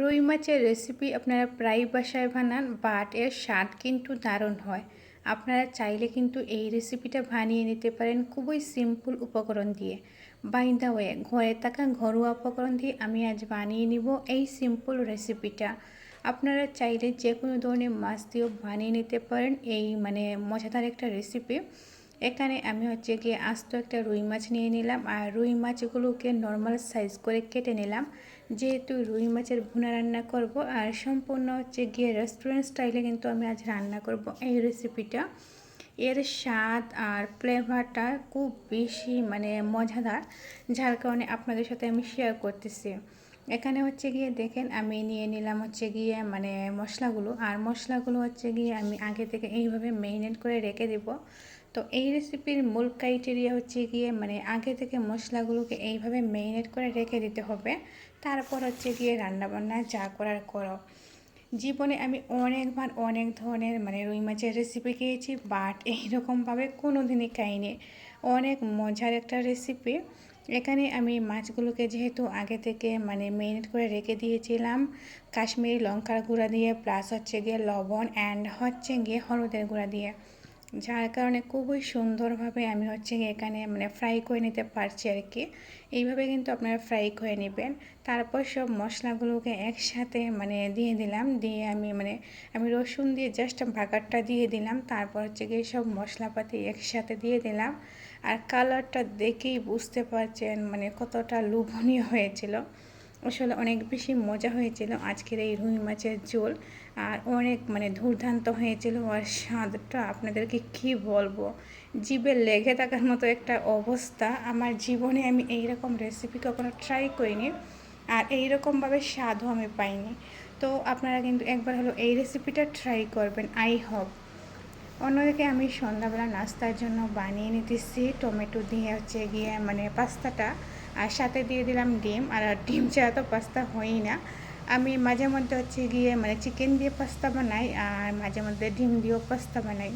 রুই মাছের রেসিপি আপনারা প্রায় বাসায় বানান বাট এর স্বাদ কিন্তু দারুণ হয়। আপনারা চাইলে কিন্তু এই রেসিপিটা বানিয়ে নিতে পারেন খুবই সিম্পল উপকরণ দিয়ে। বাই দ্য ওয়ে ঘরে থাকা ঘরোয়া উপকরণ দিয়ে আমি আজ বানিয়ে নিব এই সিম্পল রেসিপিটা আপনারা চাইলে যে কোনো ধরনের মাছ দিয়েও বানিয়ে নিতে পারেন, এই মানে মজাদার একটা রেসিপি এখানে আমি হচ্ছে গিয়ে আস্ত একটা রুই মাছ নিয়ে নিলাম আর রুই মাছগুলোকে নর্মাল সাইজ করে কেটে নিলাম। যেহেতু রুই মাছের ভুনা রান্না করব আর সম্পূর্ণ হচ্ছে গিয়ে রেস্টুরেন্ট স্টাইলে কিন্তু আমি আজ রান্না করব এই রেসিপিটা এর স্বাদ আর ফ্লেভারটা খুব বেশি মানে মজাদার, যার কারণে আপনাদের সাথে আমি শেয়ার করতেছি। এখানে হচ্ছে গিয়ে দেখেন আমি নিয়ে নিলাম হচ্ছে গিয়ে মানে মশলাগুলো, আর মশলাগুলো হচ্ছে গিয়ে আমি আগে থেকে এইভাবে মেরিনেট করে রেখে দেব। তো এই রেসিপির মূল ক্রাইটেরিয়া হচ্ছে গিয়ে মানে আগে থেকে মশলাগুলোকে এইভাবে মেরিনেট করে রেখে দিতে হবে। তারপর হচ্ছে গিয়ে রান্নাবান্না যা করার করো। জীবনে আমি অনেকবার অনেক ধরনের মানে রুই মাছের রেসিপি খেয়েছি বাট এইরকমভাবে কোনো দিনই খাইনি। অনেক মজার একটা রেসিপি এখানে আমি মাছগুলোকে যেহেতু আগে থেকে মানে মেরিনেট করে রেখে দিয়েছিলাম, কাশ্মীরি লঙ্কার গুঁড়া দিয়ে প্লাস হচ্ছে গিয়ে লবণ অ্যান্ড হচ্ছে গিয়ে হলুদের গুঁড়া দিয়ে। যার কারণে খুবই সুন্দরভাবে আমি হচ্ছে এখানে মানে ফ্রাই করে নিতে পারছি আর কি এইভাবে কিন্তু আপনারা ফ্রাই করে নেবেন। তারপর সব মশলাগুলোকে একসাথে মানে দিয়ে দিলাম। দিয়ে আমি মানে আমি রসুন দিয়ে জাস্ট ভাগারটা দিয়ে দিলাম। তারপর হচ্ছে গিয়ে সব মশলাপাতি একসাথে দিয়ে দিলাম। আর কালারটা দেখেই বুঝতে পারছেন মানে কতটা লোভনীয় হয়েছিল। আসলে অনেক বেশি মজা হয়েছিল আজকের এই রুই মাছের ঝোল। আর অনেক মানে দুর্দান্ত হয়েছিল। আর স্বাদটা আপনাদেরকে কি বলব? জীবে লেগে থাকার মতো একটা অবস্থা। আমার জীবনে আমি এই রকম রেসিপি কখনো ট্রাই করিনি। আর এই রকমভাবে স্বাদও আমি পাইনি। তো আপনারা কিন্তু একবার হলো এই রেসিপিটা ট্রাই করবেন। আই হোপ অন্যদিকে আমি সন্ধ্যাবেলা নাস্তার জন্য বানিয়ে নিতেছি। টমেটো দিয়ে হচ্ছে গিয়ে মানে পাস্তাটা। আর সাথে দিয়ে দিলাম ডিম। আর ডিম ছাড়া তো পাস্তা হয়ই না। আমি মাঝে মধ্যে হচ্ছে গিয়ে মানে চিকেন দিয়ে পাস্তা বানাই আর মাঝে মধ্যে ডিম দিয়েও পাস্তা বানাই।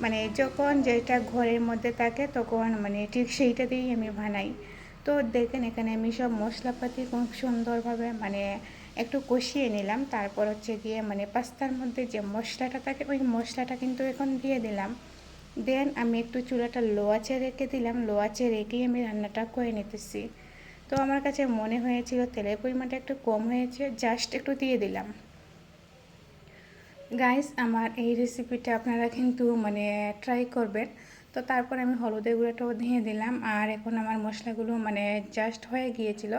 মানে যখন যেটা ঘরের মধ্যে থাকে তখন মানে ঠিক সেইটা দিয়েই আমি বানাই। তো দেখেন এখানে আমি সব মশলাপাতি খুব সুন্দরভাবে মানে একটু কষিয়ে নিলাম। তারপর হচ্ছে গিয়ে মানে পাস্তার মধ্যে যে মশলাটা থাকে, ওই মশলাটা কিন্তু এখন দিয়ে দিলাম। দেন আমি একটু চুলাটা লো আঁচে রেখে দিলাম। লো আঁচে রেখেই আমি রান্নাটা করে নিতেছি। তো আমার কাছে মনে হয়েছিল তেলের পরিমাণটা একটু কম হয়েছে, জাস্ট একটু দিয়ে দিলাম। গাইস, আমার এই রেসিপিটা আপনারা কিন্তু মানে ট্রাই করবেন। তো তারপর আমি হলুদের গুঁড়োটাও দিয়ে দিলাম। আর এখন আমার মশলাগুলো মানে জাস্ট হয়ে গিয়েছিল।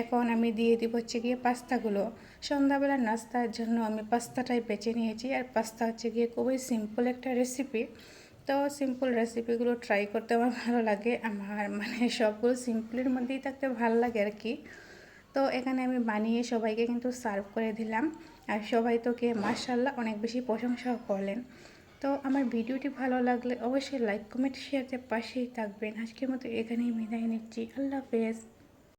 এখন আমি দিয়ে দিব হচ্ছে গিয়ে পাস্তাগুলো। সন্ধ্যাবেলা নাস্তার জন্য আমি পাস্তাটাই বেছে নিয়েছি। আর পাস্তা হচ্ছে গিয়ে খুবই সিম্পল একটা রেসিপি তো সিম্পল রেসিপিগুলো ট্রাই করতে আমার ভালো লাগে। আমার মানে সবগুলো সিম্পলের মধ্যেই থাকতে ভালো লাগে আর কি। তো এখানে আমি বানিয়ে সবাইকে কিন্তু সার্ভ করে দিলাম। আর সবাই তো তোকে মার্শাল্লাহ অনেক বেশি প্রশংসাও করলেন। তো আমার ভিডিওটি ভালো লাগলে অবশ্যই লাইক, কমেন্ট শেয়ারের পাশেই থাকবেন। আজকের মতো এখানেই বিদায় নিচ্ছি। আল্লাহ হাফেজ।